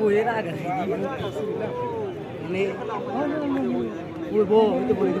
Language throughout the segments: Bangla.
boleh lah kan ini boleh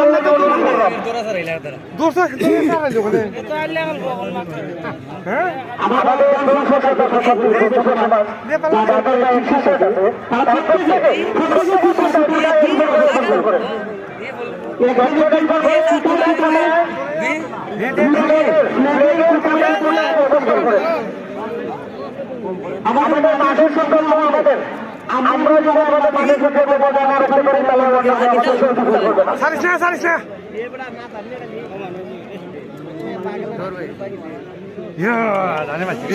আমাদের মাঠের সম্পর্ক আমাদের আমরা যদি আমাদের মাঠের সম্পর্ক বজায় না তাহলে সারিস ইয়া জানে মাছি